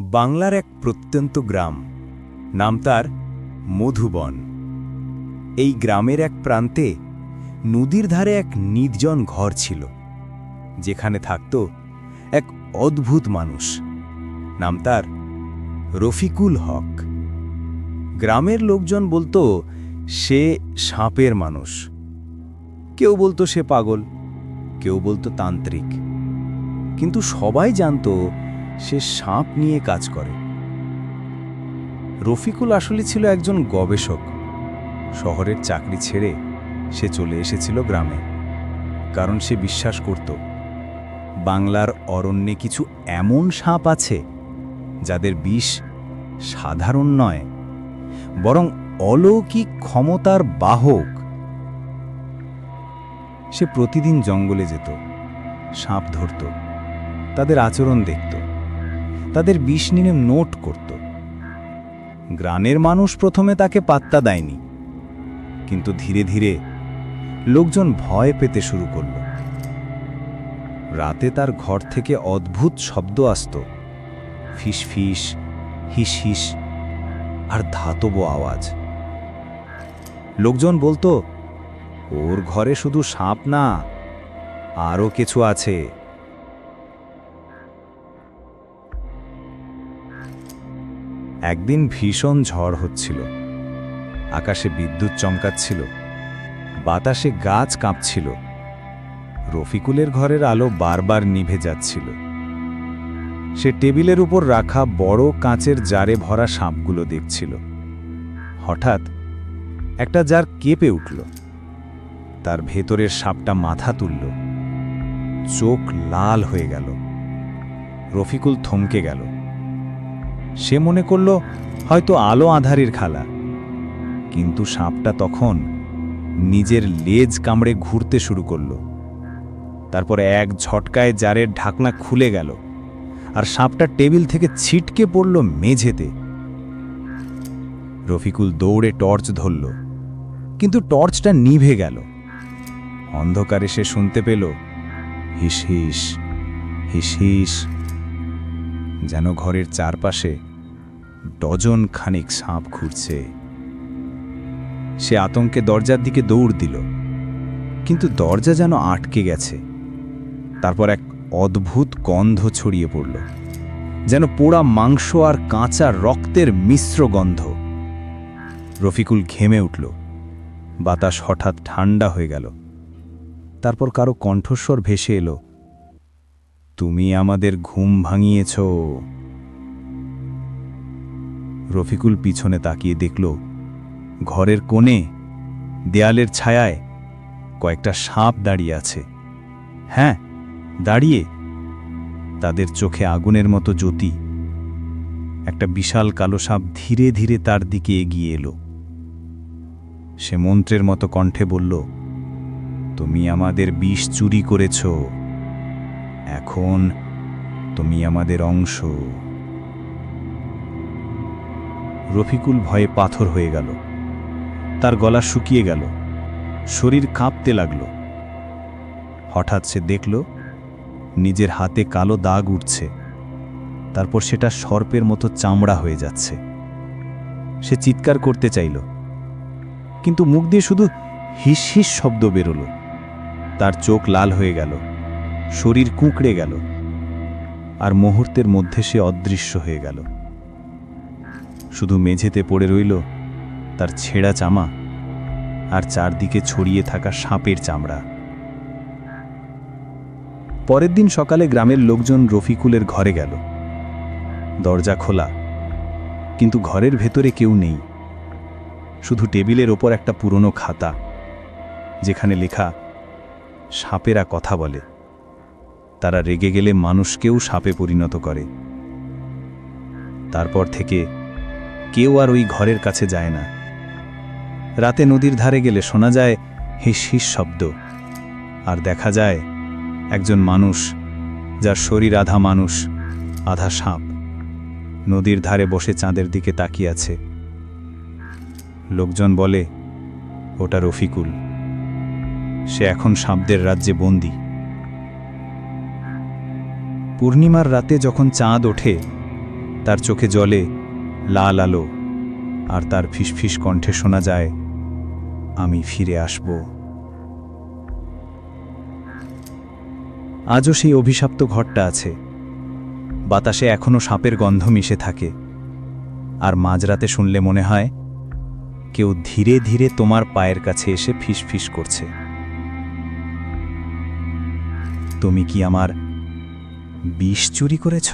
বাংলার এক প্রত্যন্ত গ্রাম। নাম তার মধুবন। এই গ্রামের এক প্রান্তে নদীর ধারে এক নির্জন ঘর ছিল, যেখানে থাকত এক অদ্ভুত মানুষ। নাম তার রফিকুল হক। গ্রামের লোকজন বলতো, সে সাপের মানুষ। কেউ বলতো, সে পাগল। কেউ বলতো, তান্ত্রিক। কিন্তু সবাই জানতো সে সাপ নিয়ে কাজ করে। রফিকুল আসলে ছিল একজন গবেষক। শহরের চাকরি ছেড়ে সে চলে এসেছিল গ্রামে, কারণ সে বিশ্বাস করত, বাংলার অরণ্যে কিছু এমন সাপ আছে, যাদের বিষ সাধারণ নয়, বরং অলৌকিক ক্ষমতার বাহক। সে প্রতিদিন জঙ্গলে যেত, সাপ ধরত, তাদের আচরণ দেখত। তাদের বিষ নিয়ে নোট করত। গ্রামের মানুষ প্রথমে তাকে পাত্তা দেয়নি। কিন্তু ধীরে ধীরে লোকজন ভয় পেতে শুরু করল। রাতে তার ঘর থেকে অদ্ভুত শব্দ আসত। ফিস ফিস, হিস হিস আর ধাতব আওয়াজ। লোকজন বলতো, ওর ঘরে শুধু সাপ না আরও কিছু আছে। একদিন ভীষণ ঝড় হচ্ছিল। আকাশে বিদ্যুৎ চমকাচ্ছিল। বাতাসে গাছ কাঁপছিল। রফিকুলের ঘরের আলো বারবার নিভে যাচ্ছিল। সে টেবিলের উপর রাখা বড় কাঁচের জারে ভরা সাপগুলো দেখছিল। হঠাৎ একটা জার কেঁপে উঠল। তার ভেতরের সাপটা মাথা তুলল। চোখ লাল হয়ে গেল। রফিকুল থমকে গেল। সে মনে করল হয়তো আলো আধারের খালা। কিন্তু সাপটা তখন নিজের লেজ কামড়ে ঘুরতে শুরু করল। তারপর এক ঝটকায় জারের ঢাকনা খুলে গেল আর সাপটা টেবিল থেকে ছিটকে পড়ল মেঝেতে। রফিকুল দৌড়ে টর্চ ধরল, কিন্তু টর্চটা নিভে গেল। অন্ধকারে সে শুনতে পেল, হিস হিস হিস হিস। যেন ঘরের চারপাশে ডজন খানিক সাপ ঘুরছে। সে আতঙ্কে দরজার দিকে দৌড় দিল, কিন্তু দরজা যেন আটকে গেছে। তারপর এক অদ্ভুত গন্ধ ছড়িয়ে পড়ল, যেন পোড়া মাংস আর কাঁচা রক্তের মিশ্র গন্ধ। রফিকুল ঘেমে উঠল, বাতাস হঠাৎ ঠান্ডা হয়ে গেল। তারপর কারও কণ্ঠস্বর ভেসে এলো তুমি আমাদের ঘুম ভাঙিয়েছ। রফিকুল পিছনে তাকিয়ে দেখল, ঘরের কোণে, দেয়ালের ছায়ায়, কয়েকটা সাপ দাঁড়িয়ে আছে। হ্যাঁ দাঁড়িয়ে। তাদের চোখে আগুনের মতো জ্যোতি। একটা বিশাল কালো সাপ ধীরে ধীরে তার দিকে এগিয়ে এলো। সে মন্ত্রের মতো কণ্ঠে বলল, তুমি আমাদের বিষ চুরি করেছ। এখন তুমি আমাদের অংশ। রফিকুল ভয়ে পাথর হয়ে গেল। তার গলা শুকিয়ে গেল। শরীর কাঁপতে লাগল। হঠাৎ সে দেখল, নিজের হাতে কালো দাগ উঠছে। তারপর সেটা সর্পের মতো চামড়া হয়ে যাচ্ছে। সে চিৎকার করতে চাইল। কিন্তু মুখ দিয়ে শুধু হিস হিস শব্দ বেরোল। তার চোখ লাল হয়ে গেল। শরীর কুঁকড়ে গেল, আর মুহূর্তের মধ্যে সে অদৃশ্য হয়ে গেল। শুধু মেঝেতে পড়ে রইল তার ছেঁড়া চামা আর চারদিকে ছড়িয়ে থাকা সাপের চামড়া। পরের দিন সকালে গ্রামের লোকজন রফিকুলের ঘরে গেল। দরজা খোলা, কিন্তু ঘরের ভেতরে কেউ নেই। শুধু টেবিলের ওপর একটা পুরনো খাতা, যেখানে লেখা, সাপেরা কথা বলে। তারা রেগে গেলে মানুষকেও সাপে পরিণত করে। তারপর থেকে কেউ আর ওই ঘরের কাছে যায় না। রাতে নদীর ধারে গেলে শোনা যায় হিস হিস শব্দ। আর দেখা যায় একজন মানুষ যার শরীর আধা মানুষ, আধা সাপ। নদীর ধারে বসে চাঁদের দিকে তাকিয়ে আছে। লোকজন বলে, ওটা রফিকুল। সে এখন সাপদের রাজ্যে বন্দী। পূর্ণিমার রাতে যখন চাঁদ ওঠে, তার চোখে জলে লাল আলো, আর তার ফিসফিস কণ্ঠে শোনা যায়, আমি ফিরে আসব। আজও সেই অভিশাপ্ত ঘরটা আছে। বাতাসে এখনও সাপের গন্ধ মিশে থাকে। আর মাঝরাতে শুনলে মনে হয়, কেউ ধীরে ধীরে তোমার পায়ের কাছে এসে ফিসফিস করছে। তুমি কি আমার বিষ চুরি করেছ?